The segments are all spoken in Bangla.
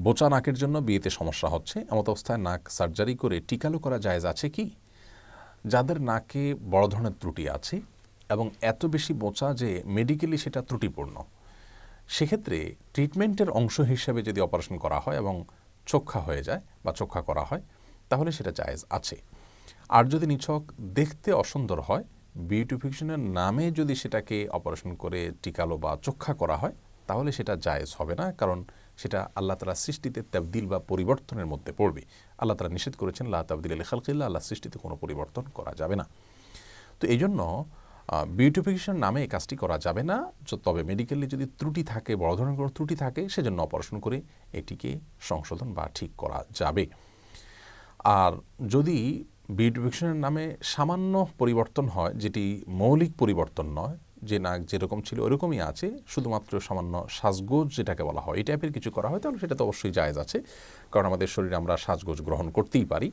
বোচা নাকের জন্য বিয়েতে সমস্যা হচ্ছে। এমত অবস্থায় নাক সার্জারি করে টিকালো করা জায়েজ আছে কি? যাদের নাকে বড় ধরনের ত্রুটি আছে এবং এত বেশি বোচা যে মেডিকেলি সেটা ত্রুটিপূর্ণ। সেক্ষেত্রে ট্রিটমেন্টের অংশ হিসেবে যদি অপারেশন করা হয় এবং চোখা হয়ে যায় বা চোখা করা হয়, তাহলে সেটা জায়েজ আছে। আর যদি নিছক দেখতে অসুন্দর হয়, বিউটিফিকেশনের নামে যদি সেটাকে অপারেশন করে টিকালো বা চোখা করা হয়, তাহলে সেটা জায়েজ হবে না। কারণ সেটা আল্লাহ তালা সৃষ্টিতে তাবদিল বা পরিবর্তনের মধ্যে পড়বে। আল্লাহ তালা নিষেধ করেছেন, লা তাবদিল আলী খালকিল্লা আল্লাহ সৃষ্টিতে কোনো পরিবর্তন করা যাবে না। তো এই জন্য বিউটিফিকেশন নামে এই কাজটি করা যাবে না। তবে মেডিকেলি যদি ত্রুটি থাকে, বড় ধরনের কোনো ত্রুটি থাকে, সেজন্য অপারেশন করে এটিকে সংশোধন বা ঠিক করা যাবে। আর যদি বিউটিফিকেশনের নামে সামান্য পরিবর্তন হয়, যেটি মৌলিক পরিবর্তন নয় যে নাক যেরকম ছিল ওরকমই আছে, শুধুমাত্র সামান্য সাজগোজ যেটাকে বলা হয়। এই টাইপের কিছু করা হয়, তাহলে সেটা তো অবশ্যই জায়েজ আছে, কারণ আমাদের শরীরে আমরা সাজগোজ গ্রহণ করতেই পারি।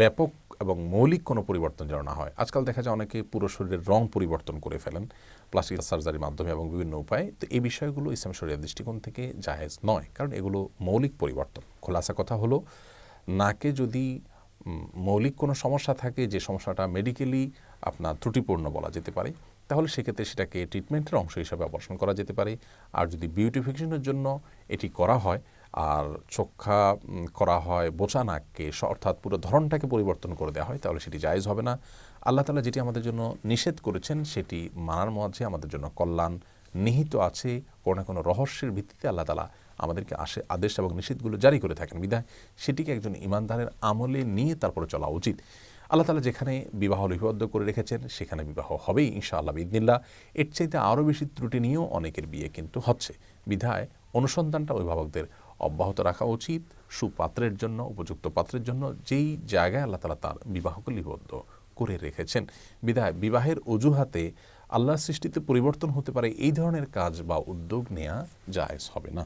ব্যাপক এবং মৌলিক কোনো পরিবর্তন যেন না হয়। আজকাল দেখা যায় অনেকে পুরো শরীরের রং পরিবর্তন করে ফেলেন প্লাস্টিক সার্জারির মাধ্যমে এবং বিভিন্ন উপায়ে। তো এই বিষয়গুলো ইসলাম শরীরের দৃষ্টিকোণ থেকে জায়েজ নয়, কারণ এগুলো মৌলিক পরিবর্তন। খোলাসা কথা হলো, নাকে যদি মৌলিক কোনো সমস্যা থাকে যে সমস্যাটা মেডিকেলি আপনার ত্রুটিপূর্ণ বলা যেতে পারে, তাহলে সেক্ষেত্রে সেটাকে ট্রিটমেন্টের অংশ হিসাবে অপারেশন করা যেতে পারে। আর যদি বিউটিফিকেশনের জন্য এটি করা হয়, আর চোখা করা হয়, বোচা নাককে অর্থাৎ পুরো ধরনটাকে পরিবর্তন করে দেওয়া হয়, তাহলে সেটি জায়েজ হবে না। আল্লাহ তালা যেটি আমাদের জন্য নিষেধ করেছেন, সেটি মানার মাঝে আমাদের জন্য কল্যাণ নিহিত আছে। কোনো না কোনো রহস্যের ভিত্তিতে আল্লাহ তালা আমাদেরকে আসে আদেশ এবং নিষেধগুলো জারি করে থাকেন। বিধায় সেটিকে একজন ইমানদারের আমলে নিয়ে তারপরে চলা উচিত। আল্লাহ তালা যেখানে বিবাহ লিপিবদ্ধ করে রেখেছেন, সেখানে বিবাহ হবেই ইনশাআল্লাহ বিদিনিল্লা এর চাইতে আরও বেশি ত্রুটি নিয়েও অনেকের বিয়ে কিন্তু হচ্ছে। বিধায় অনুসন্ধানটা অভিভাবকদের অব্যাহত রাখা উচিত, সুপাত্রের জন্য, উপযুক্ত পাত্রের জন্য, যেই জায়গায় আল্লাহ তালা তার বিবাহকে লিপিবদ্ধ করে রেখেছেন। বিধায় বিবাহের অজুহাতে আল্লাহ সৃষ্টিতে পরিবর্তন হতে পারে এই ধরনের কাজ বা উদ্যোগ নেওয়া জায়েজ হবে না।